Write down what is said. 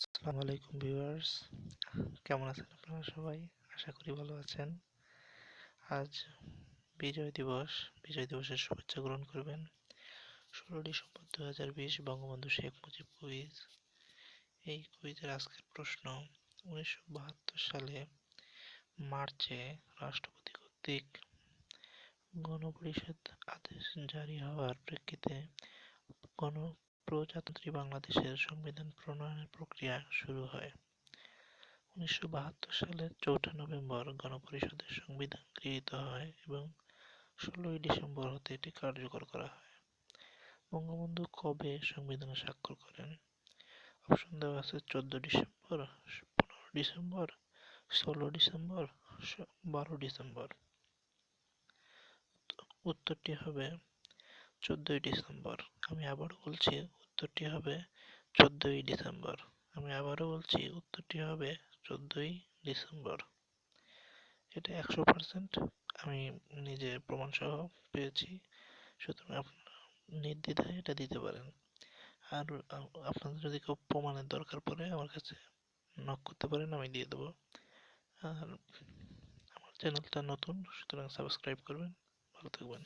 আসসালামু আলাইকুম ভিউয়ার্স। কেমন আছেন আপনারা সবাই? আশা করি ভালো আছেন। আজ বিজয় দিবস। বিজয় দিবসের শুভেচ্ছা গ্রহণ করবেন ষোলো ডিসেম্বর দু হাজার বিশ বঙ্গবন্ধু শেখ মুজিব কুইজ। এই কুইজের আজকের প্রশ্ন, উনিশশো বাহাত্তর সালে মার্চে রাষ্ট্রপতি কর্তৃক গণপরিষদ আদেশ জারি হওয়ার প্রেক্ষিতে গণ প্রজাতন্ত্রী বাংলাদেশের সংবিধান প্রণয়নের প্রক্রিয়া শুরু হয়। উনিশশো বাহাত্তর সালের চৌঠা নভেম্বর গণপরিষদের সংবিধান গৃহীত হয় এবং ষোলোই ডিসেম্বর হতে এটি কার্যকর করা হয়। বঙ্গবন্ধু কবে সংবিধানে স্বাক্ষর করেন? অপশন দেওয়া আছে চোদ্দ ডিসেম্বর, পনেরো ডিসেম্বর, ষোলো ডিসেম্বর, বারো ডিসেম্বর। উত্তরটি হবে চোদ্দই ডিসেম্বর। আমি আবারও বলছি, উত্তরটি হবে চোদ্দই ডিসেম্বর। আমি আবারও বলছি, উত্তরটি হবে চোদ্দই ডিসেম্বর। এটা একশো পার্সেন্ট আমি নিজে প্রমাণ সহ পেয়েছি। সুতরাং আপনারা নির্দ্বিধায় এটা দিতে পারেন। আর আপনাদের যদি কেউ প্রমাণের দরকার পড়ে, আমার কাছে নক করতে পারেন, আমি দিয়ে দেবো। আর আমার চ্যানেলটা নতুন, সুতরাং সাবস্ক্রাইব করবেন। ভালো থাকবেন।